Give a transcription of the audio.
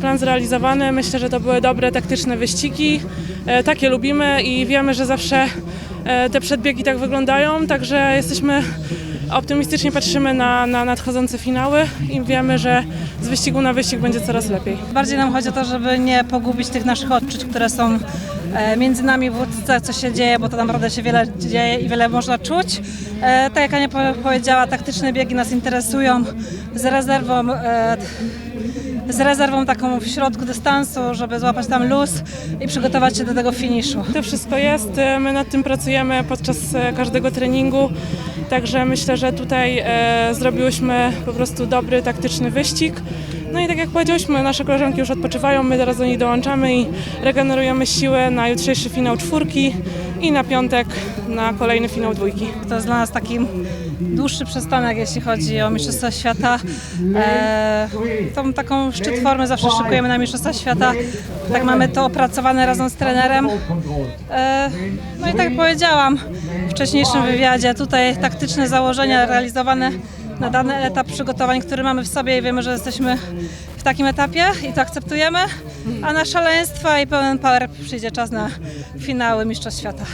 Plan zrealizowany, myślę, że to były dobre taktyczne wyścigi. E, Takie lubimy i wiemy, że zawsze e, te przedbiegi tak wyglądają, także jesteśmy optymistycznie patrzymy na, na nadchodzące finały i wiemy, że z wyścigu na wyścig będzie coraz lepiej. Bardziej nam chodzi o to, żeby nie pogubić tych naszych odczuć, które są e, między nami w łódce, co się dzieje, bo to naprawdę się wiele dzieje i wiele można czuć. Tak jak Ania po- powiedziała, taktyczne biegi nas interesują z rezerwą, z rezerwą taką w środku dystansu, żeby złapać tam luz i przygotować się do tego finiszu. To wszystko jest, e, my nad tym pracujemy podczas e, każdego treningu, także myślę, że tutaj e, zrobiłyśmy po prostu dobry taktyczny wyścig. No i tak jak powiedziałyśmy, nasze koleżanki już odpoczywają, my teraz do nich dołączamy i regenerujemy siłę na jutrzejszy finał czwórki i na piątek na kolejny finał dwójki. To jest dla nas taki dłuższy przystanek, jeśli chodzi o Mistrzostwa Świata. E, tą taką szczyt formy zawsze szykujemy na Mistrzostwa Świata. Tak mamy to opracowane razem z trenerem. E, no i tak powiedziałam w wcześniejszym wywiadzie, tutaj taktyczne założenia realizowane na dany etap przygotowań, który mamy w sobie i wiemy, że jesteśmy w takim etapie i to akceptujemy, a na szaleństwa i pełen power przyjdzie czas na finały Mistrzostw Świata.